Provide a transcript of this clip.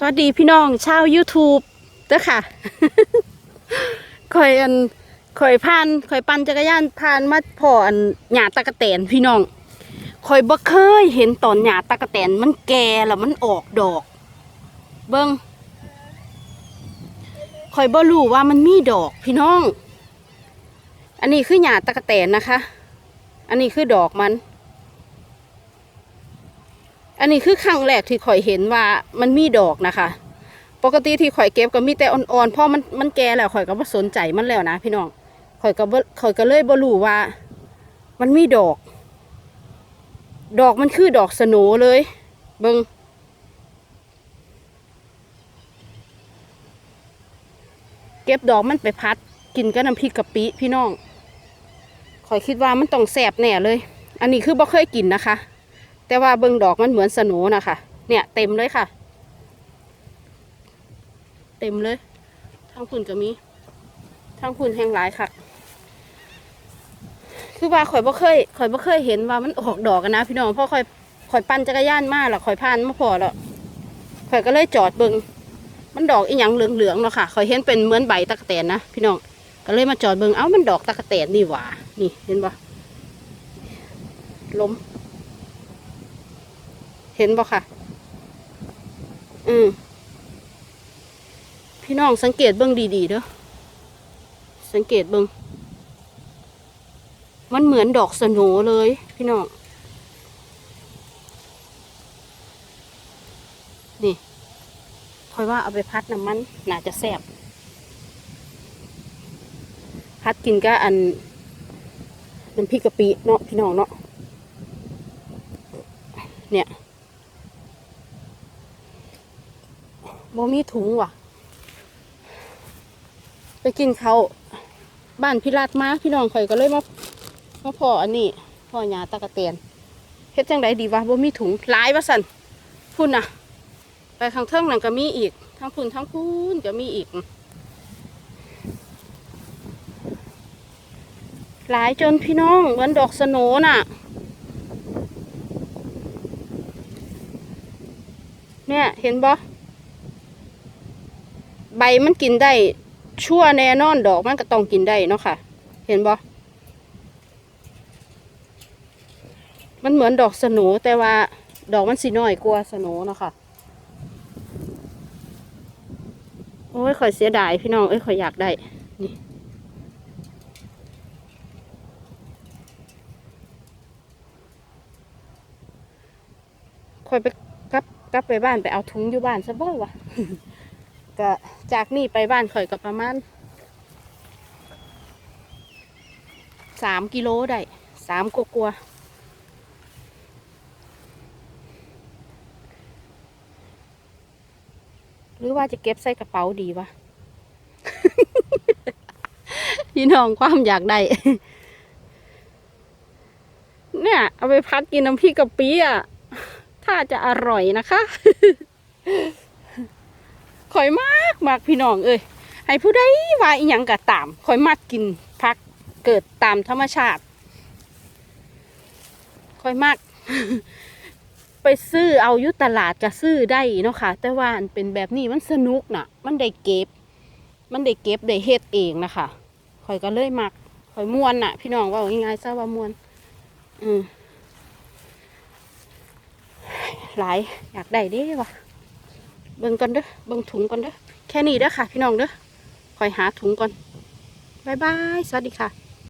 สวัสดีพี่น้องชาว YouTube เด้อค่ะคอยอันคอยผ่านคอยปั่นจักรยานผ่านมาพออันหญ้าตะกะแตนพี่น้องคอยบ่เคยเห็นตอนหญ้าตะกะแตนมันแก่แล้วมันออกดอก เบิ่งคอยบ่รู้ว่ามันมีดอกพี่น้อง อันนี้คือหญ้าตะกะแตนนะคะ อันนี้คือดอกมัน อันนี้คือครั้งแรกที่ข่อยเห็นว่ามันมีดอกนะคะ ปกติที่ข่อยเก็บก็มีแต่อ่อนๆเพราะมันมันแก่แล้วข่อยก็บ่สนใจมันแล้วนะ พี่น้องข่อยก็บ่ข่อยก็เลยบ่รู้ว่า มันมีดอก ดอกมันคือดอกสโนเลย เบิงเก็บดอกมันไปพัด กินกับน้ำพริกกะปิพี่น้องข่อยคิดว่ามันต้องแสบแน่เลย อันนี้คือบ่เคยกินนะคะ แต่ว่าเบิงดอกมันเหมือนสนูนะคะเนี่ยเต็มเลยค่ะ เต็มเลยทางพุ่นก็มีทางพุ่นแห้งหลายค่ะ คือว่าข่อยบ่เคยข่อยบ่เคยเห็นว่ามันออกดอกกันนะ พี่น้องเพราะข่อยข่อยปั่นจักรยานมาแล้วข่อยผ่านมาพอแล้วข่อยก็เลยจอดเบิงมันดอกอีหยังเหลืองๆเนาะค่ะข่อยเห็นเป็นเหมือนใบตะกแตนนะพี่น้องก็เลยมาจอดเบิงเอ้ามันดอกตะกแตนนี่หว่า นี่เห็นปะล้ม เห็นบ่ค่ะ อืมพี่น้องสังเกตเบิ้งดีๆเด้อ สังเกตเบิ้งมันเหมือนดอกสโนเลย พี่น้อง นี่คอยว่าเอาไปพัดน้ำมันน่าจะแซ่บ พัดกินก็อันน้ำพริกกะปิเนาะพี่น้องเนาะเนี่ย บ่มีถุงว่ะ ไปกินเขาบ้านพิราดมาพี่น้องข่อยก็เลยมามาพ่ออันนี้พ่อหยาตะกะเตียนเฮ็ดจังไดดีวะบ่มีถุงหลายว่าสั่นพุ่นน่ะ ไปข้างเทิงนั่นก็มีอีกทั้งพุ่นทั้งพุ่นก็มีอีกหลายจนพี่น้องเหมือนดอกสโนน่ะ เนี่ย เห็นบ่ มันกินได้ชั่วแน่นอนดอกมันก็ต้องกินได้เนาะค่ะ เห็นบ่มันเหมือนดอกสนูแต่ว่าดอกมันสีน้อยกว่าสนูเนาะค่ะ โอ้ยข่อยเสียดายพี่น้อง เอ้ยข่อยอยากได้ นี่ ข่อยไปกลับกลับไปบ้านไปเอาถุงอยู่บ้านซะบ่วะ ก็จากนี่ไปบ้านข่อยก็ประมาณสามกิโลได้สามกลัวหรือว่าจะเก็บใส่กระเป๋าดีวะ พี่น้องความอยากได้ เนี่ย เอาไปพัดกินน้ำพริกกะปิอะ ถ้าจะอร่อยนะคะ ข่อยมากมากพี่น้องเอ้ยให้ผู้ใดว่าอีหยังก็ตามข่อยมากกินพักเกิดตามธรรมชาติข่อยมาก ไปซื้อเอายุตลาดก็ซื้อได้เนาะค่ะ แต่ว่านเป็นแบบนี้มันสนุกน่ะ มันได้เก็บ มันได้เก็บได้เฮ็ดเองนะคะข่อยก็เลยมักข่อยมวนน่ะ พี่น้องว่าง่ายๆซะว่ามวนอืมหลายอยากได้เด้วะ เบิ่งก่อนเด้อเบิ่งถุงก่อนเด้อแค่นี้เด้อค่ะ พี่น้องเด้อคอยหาถุงก่อนบายบายสวัสดีค่ะ